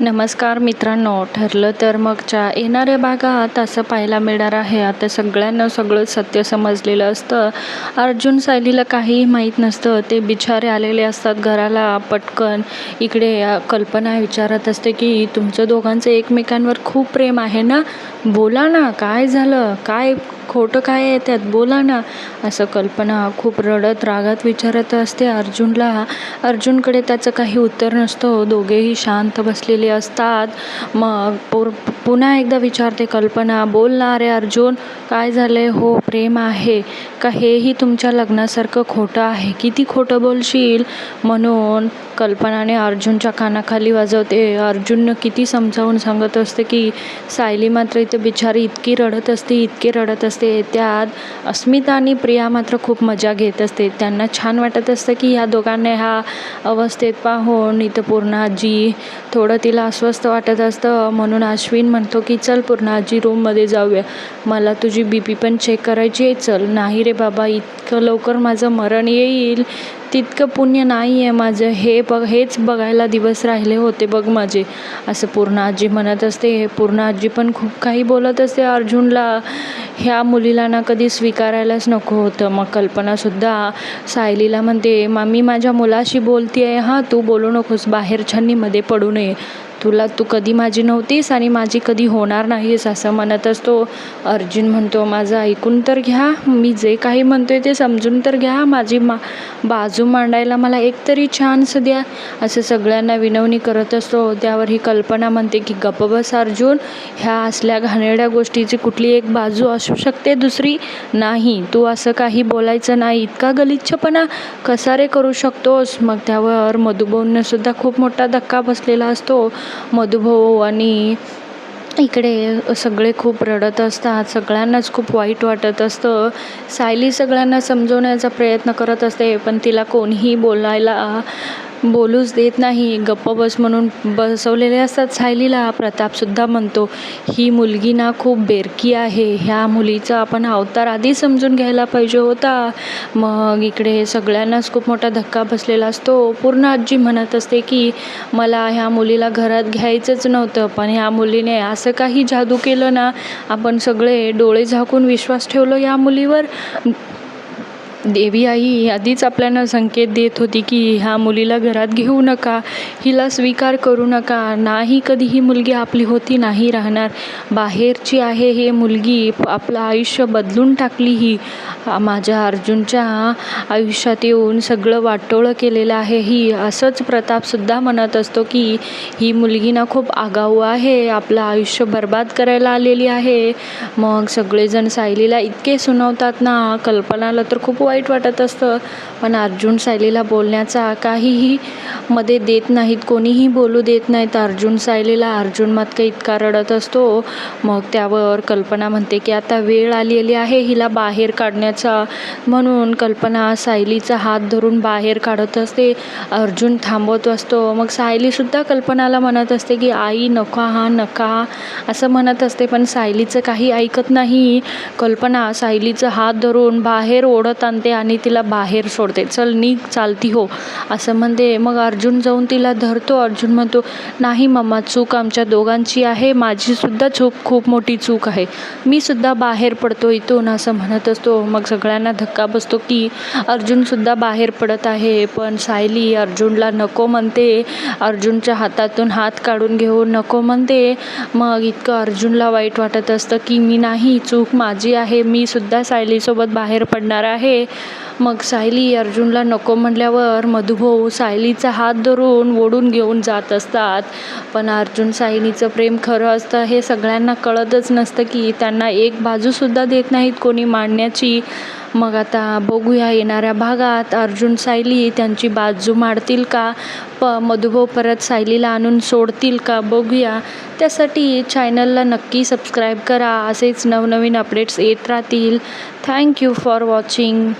नमस्कार मित्रांनो ठरलं तर मगच्या येणाऱ्या भागात असं पाहायला मिळणार आहे. आता सगळ्यांना सगळं सत्य समजलेलं असतं. अर्जुन सायलीला काहीही माहीत नसतं. ते बिचारे आलेले असतात घराला पटकन. इकडे कल्पना विचारत असते की तुमचं दोघांचं एकमेकांवर खूप प्रेम आहे ना? बोला ना काय झालं? काय खोटं काय आहे त्यात? बोला ना. असं कल्पना खूप रडत रागात विचारत असते अर्जुनला. अर्जुनकडे त्याचं काही उत्तर नसतं. दोघेही शांत बसलेले असतात. मग पोर पुन्हा एकदा विचारते कल्पना बोल ना रे अर्जुन काय झाले हो प्रेम आहे. का हेही तुमच्या लग्नासारखं खोटं आहे? किती खोटं बोलशील? म्हणून कल्पनाने अर्जुनच्या कानाखाली वाजवते. अर्जुननं किती समजावून सांगत असते की सायली मात्र इथे बिचारी इतकी रडत असते इतकी रडत असते. त्यात अस्मिता आणि प्रिया मात्र खूप मजा घेत असते. त्यांना छान वाटत असतं की ह्या दोघांना ह्या अवस्थेत पाहून इथं पूर्ण आजी थोडं तिला अस्वस्थ वाटत असतं. म्हणून अश्विन म्हणतो की चल पूर्ण आजी रूममध्ये जाऊया. मला तुझी बी पी पण चेक करायची आहे. चल. नाही रे बाबा इतकं लवकर माझं मरण येईल. तितकं पुण्य नाही आहे माझं. हे बघ हेच बघायला दिवस राहिले होते बघ माझे. असं पूर्ण आजी म्हणत असते हे पूर्ण आजी पण खूप काही बोलत असते अर्जुनला. ह्या मुलीला ना कधी स्वीकारायलाच नको होतं. मग कल्पनासुद्धा सायलीला म्हणते मामी माझ्या मुलाशी बोलते आहे हां तू बोलू नकोस. बाहेर छन्नीमध्ये पडू नये. तुला तू कधी माझी नव्हतीस आणि माझी कधी होणार नाहीस असं म्हणत असतो अर्जुन म्हणतो माझं ऐकून तर घ्या मी जे काही म्हणतो आहे ते समजून तर घ्या माझी मा बाजू मांडायला मला एक तरी चान्स द्या. असं सगळ्यांना विनवणी करत असतो. त्यावर ही कल्पना म्हणते की गप्प बस अर्जुन ह्या असल्या घाणेरड्या गोष्टीची कुठली एक बाजू असू शकते दुसरी नाही. तू असं काही बोलायचं नाही. इतका गलिच्छपणा कसा रे करू शकतोस? मग त्यावर मधुभाऊंना सुद्धा खूप मोठा धक्का बसलेला असतो. मधुभाऊ आणि इकडे सगळे खूप रडत असतात. सगळ्यांनाच खूप वाईट वाटत असतं. सायली सगळ्यांना समजवण्याचा प्रयत्न करत असते पण तिला कोणीही बोलायला बोलूच देत नाही. गप्प बस म्हणून बसवलेले असतात सायलीला. प्रतापसुद्धा म्हणतो ही मुलगी ना खूप बेरकी आहे. ह्या मुलीचा आपण अवतार आधी समजून घ्यायला पाहिजे होता. मग इकडे सगळ्यांनाच खूप मोठा धक्का बसलेला असतो. पूर्ण आजी म्हणत असते की मला ह्या मुलीला घरात घ्यायचंच नव्हतं पण ह्या मुलीने असं काही जादू केलं ना आपण सगळे डोळे झाकून विश्वास ठेवलो या मुलीवर. देवी आई आधीच आपल्याला संकेत देत होती की ह्या मुलीला घरात घेऊ नका हिला स्वीकार करू नका. नाही कधी ही मुलगी आपली होती नाही राहणार. बाहेरची आहे हे मुलगी आपलं आयुष्य बदलून टाकली ही. माझ्या अर्जुनच्या आयुष्यात येऊन सगळं वाटोळं केलेलं आहे ही. असंच प्रतापसुद्धा म्हणत असतो की ही मुलगी ना खूप आगाऊ आहे आपलं आयुष्य बर्बाद करायला आलेली आहे. मग सगळेजण सायलीला इतके सुनावतात ना कल्पनाला तर खूप वाईट वाटत असतं. पण अर्जुन सायलीला बोलण्याचा काहीही मध्ये देत नाहीत कोणीही बोलू देत नाहीत. अर्जुन सायलीला अर्जुन मात्र इतका रडत असतो. मग त्यावर कल्पना म्हणते की आता वेळ आलेली आहे हिला बाहेर काढण्याचा. म्हणून कल्पना सायलीचा हात धरून बाहेर काढत असते. अर्जुन थांबवत असतो. मग सायलीसुद्धा कल्पनाला म्हणत असते की आई नका हा नका असं म्हणत असते. पण सायलीचं काही ऐकत नाही. कल्पना सायलीचं हात धरून बाहेर ओढत आणते. आणि तिला बाहेर सोडते. चल निघ चालती हो. असं म्हणते. मग अर्जुन जाऊन तिला धरतो. अर्जुन म्हणतो नाही मम्मा चूक आमच्या दोघांची आहे. माझीसुद्धा चूक खूप मोठी चूक आहे. मी सुद्धा बाहेर पडतो इथून असं म्हणत असतो. मग सगळ्यांना धक्का बसतो की अर्जुनसुद्धा बाहेर पडत आहे. पण सायली अर्जुनला नको म्हणते. अर्जुनच्या हातातून हात काढून घेऊन नको म्हणते. मग इतकं अर्जुनला वाईट वाटत असतं की मी नाही चूक माझी आहे. मी सुद्धा सायलीसोबत बाहेर पडणार आहे. मग सायली अर्जुनला नको म्हटल्यावर मधुभाऊ सायलीचा हात धरून ओढून घेऊन जात असतात. पण अर्जुन सायलीचं प्रेम खरं असतं हे सगळ्यांना कळतच नसतं की त्यांना एक बाजूसुद्धा देत नाहीत कोणी मांडण्याची. मग आता बघूया येणाऱ्या भागात अर्जुन सायली त्यांची बाजू मांडतील का? प मधुभाऊ परत सायलीला आणून सोडतील का? बघूया. त्यासाठी चॅनलला नक्की सबस्क्राईब करा. असेच नवनवीन अपडेट्स येत राहतील. Thank you for watching